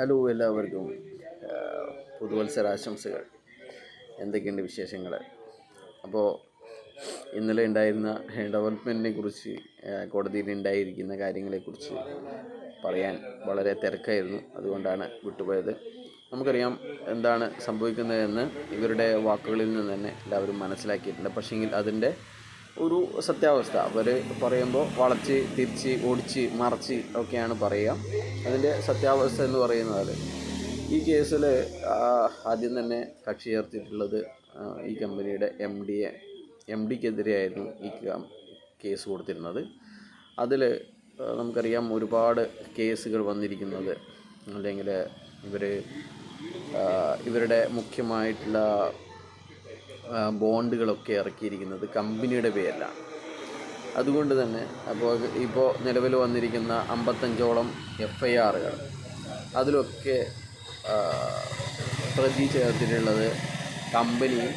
Hello എല്ലാവർക്കും പുതുവത്സര പുതുവത്സരാശംസകൾ. എന്തൊക്കെയുണ്ട് വിശേഷങ്ങൾ അപ്പോൾ ഇന്നലെ ഉണ്ടായിരുന്ന ഡെവലപ്മെന്റിനെ കുറിച്ച് കോടതിയിൽ ഉണ്ടായിരിക്കുന്ന കാര്യങ്ങളെക്കുറിച്ച് പറയാൻ വളരെ തിരക്കായിരുന്നു. അതുകൊണ്ടാണ് വിട്ടുപോയത്. നമുക്കറിയാം എന്താണ് സംഭവിക്കുന്നതെന്ന് ഇവരുടെ വാക്കുകളിൽ നിന്ന് തന്നെ എല്ലാവരും മനസ്സിലാക്കിയിട്ടുണ്ട്. പക്ഷേങ്കിൽ അതിന്റെ ഒരു സത്യാവസ്ഥ. അവർ പറയുമ്പോൾ വളച്ച് തിരിച്ച് ഓടിച്ച് മറച്ച് ഒക്കെയാണ് പറയുക. അതിന്റെ സത്യാവസ്ഥ എന്ന് പറയുന്നത് ഈ കേസിൽ ആദ്യം തന്നെ കക്ഷി ചേർത്തിട്ടുള്ളത് ഈ കമ്പനിയുടെ എം ഡിയെ എം ഡിക്കെതിരെയായിരുന്നു ഈ കേസ് കൊടുത്തിരുന്നത്. അതിൽ നമുക്കറിയാം ഒരുപാട് കേസുകൾ വന്നിരിക്കുന്നത്. അല്ലെങ്കിൽ ഇവർ ഇവരുടെ മുഖ്യമായിട്ടുള്ള ബോണ്ടുകളൊക്കെ ഇറക്കിയിരിക്കുന്നത് കമ്പനിയുടെ പേരിലാണ് അതുകൊണ്ട് തന്നെ അപ്പോൾ ഇപ്പോൾ നിലവിൽ വന്നിരിക്കുന്ന അമ്പത്തഞ്ചോളം എഫ് ഐ ആറുകൾ അതിലൊക്കെ പ്രതി ചേർത്തിട്ടുള്ളത് കമ്പനിയും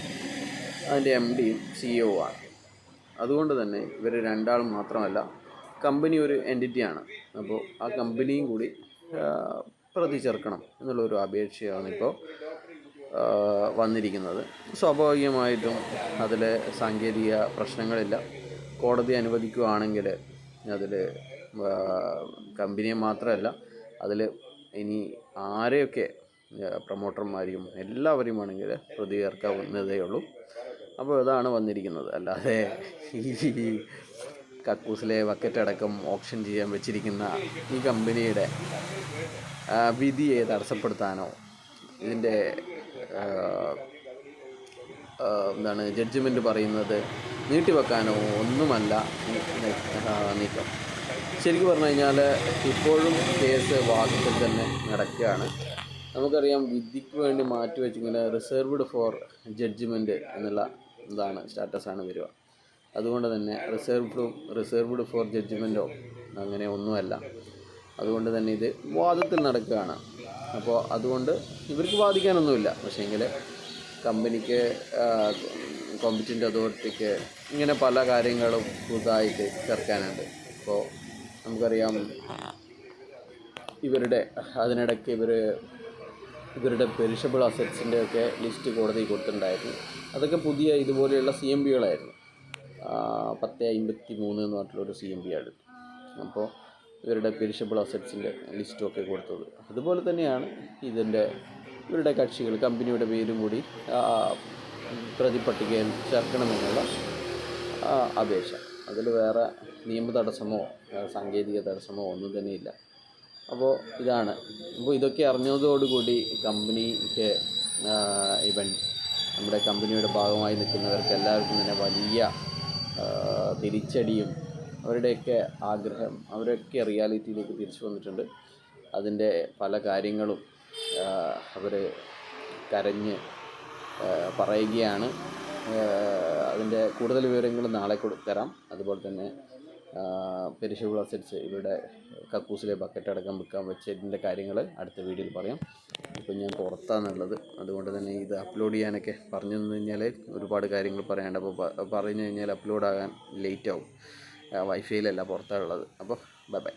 അതിന്റെ എം ഡിയും സിഇഒ ആണ്. അതുകൊണ്ട് തന്നെ ഇവർ രണ്ടാൾ മാത്രമല്ല കമ്പനി ഒരു എന്റിറ്റിയാണ്. അപ്പോൾ ആ കമ്പനിയും കൂടി പ്രതി ചേർക്കണം എന്നുള്ളൊരു അപേക്ഷയാണ് ഇപ്പോൾ വന്നിരിക്കുന്നത്. സ്വാഭാവികമായിട്ടും അതിൽ സാങ്കേതിക പ്രശ്നങ്ങളില്ല. കോടതി അനുവദിക്കുകയാണെങ്കിൽ അതിൽ കമ്പനിയെ മാത്രമല്ല അതിൽ ഇനി ആരെയൊക്കെ പ്രൊമോട്ടർമാരെയും എല്ലാവരെയും വേണമെങ്കിൽ പ്രതി ഉള്ളൂ. അപ്പോൾ ഇതാണ് വന്നിരിക്കുന്നത്. അല്ലാതെ ഈ കക്കൂസിലെ ബക്കറ്റ് ഓപ്ഷൻ ചെയ്യാൻ വെച്ചിരിക്കുന്ന ഈ കമ്പനിയുടെ വിധിയെ തടസ്സപ്പെടുത്താനോ ഇതിന്റെ എന്താണ് ജഡ്ജ്മെന്റ് പറയുന്നത് നീട്ടിവെക്കാനോ ഒന്നുമല്ല നീക്കം. ശരിക്കും പറഞ്ഞു കഴിഞ്ഞാൽ ഇപ്പോഴും കേസ് വാദത്തിൽ തന്നെ നടക്കുകയാണ്. നമുക്കറിയാം വിധിക്ക് വേണ്ടി മാറ്റി വെച്ചിങ്ങനെ റിസർവ്ഡ് ഫോർ ജഡ്ജ്മെന്റ് എന്നുള്ള ഇതാണ് സ്റ്റാറ്റസാണ് വരിക. അതുകൊണ്ട് തന്നെ റിസർവ്ഡും റിസർവ്ഡ് ഫോർ ജഡ്ജ്മെന്റോ അങ്ങനെ ഒന്നുമല്ല അതുകൊണ്ട് തന്നെ ഇത് വാദത്തിൽ നടക്കുകയാണ്. അപ്പോൾ അതുകൊണ്ട് ഇവർക്ക് ബാധിക്കാനൊന്നുമില്ല. പക്ഷേങ്കിൽ കമ്പനിക്ക് കോമ്പറ്റന്റ് അതോറിറ്റിക്ക് ഇങ്ങനെ പല കാര്യങ്ങളും പുതുതായിട്ട് ചേർക്കാനുണ്ട്. ഇപ്പോൾ നമുക്കറിയാം ഇവരുടെ അതിനിടയ്ക്ക് ഇവർ ഇവരുടെ പെരിഷബിൾ അസറ്റ്സിന്റെ ഒക്കെ ലിസ്റ്റ് കോടതി കൊടുത്തിട്ടുണ്ടായിരുന്നു. അതൊക്കെ പുതിയ ഇതുപോലെയുള്ള സി എം ബികളായിരുന്നു പത്ത് അമ്പത്തി മൂന്ന് എന്ന് പറഞ്ഞിട്ടുള്ളൊരു സി എം ബി ആണ് അപ്പോൾ ഇവരുടെ പെരിഷബിൾ അസറ്റ്സിന്റെ ലിസ്റ്റുമൊക്കെ കൊടുത്തത്. അതുപോലെ തന്നെയാണ് ഇതിന്റെ ഇവരുടെ കക്ഷികൾ കമ്പനിയുടെ പേരും കൂടി പ്രതിപട്ടികയിൽ ചേർക്കണമെന്നുള്ള അപേക്ഷ. അതിൽ വേറെ നിയമ തടസ്സമോ സാങ്കേതിക തടസ്സമോ ഒന്നും തന്നെയില്ല അപ്പോൾ ഇതാണ്. അപ്പോൾ ഇതൊക്കെ അറിഞ്ഞതോടുകൂടി കമ്പനിക്ക് ഇവൻ നമ്മുടെ കമ്പനിയുടെ ഭാഗമായി നിൽക്കുന്നവർക്ക് എല്ലാവർക്കും തന്നെ വലിയ തിരിച്ചടിയും അവരുടെയൊക്കെ ആഗ്രഹം അവരൊക്കെ റിയാലിറ്റിയിലേക്ക് തിരിച്ചു വന്നിട്ടുണ്ട്. അതിന്റെ പല കാര്യങ്ങളും അവർ കരഞ്ഞ് പറയുകയാണ്. അതിന്റെ കൂടുതൽ വിവരങ്ങൾ നാളെ കൊടു തരാം. അതുപോലെ തന്നെ പെരിഷബിൾ അസറ്റ്സ് ഇവിടെ കക്കൂസിലെ ബക്കറ്റ് അടക്കം വിൽക്കാൻ വെച്ചതിന്റെ കാര്യങ്ങൾ അടുത്ത വീഡിയോയിൽ പറയാം. ഇപ്പം ഞാൻ പുറത്താണുള്ളത്. അതുകൊണ്ട് തന്നെ ഇത് അപ്ലോഡ് ചെയ്യാനൊക്കെ പറഞ്ഞു തന്നു കഴിഞ്ഞാൽ ഒരുപാട് കാര്യങ്ങൾ പറയാനുണ്ട്. അപ്പോൾ പറഞ്ഞു കഴിഞ്ഞാൽ അപ്ലോഡ് ആകാൻ ലേറ്റ് ആവും വൈഫൈയിലല്ല പുറത്താണുള്ളത് അപ്പോൾ ബൈ ബൈ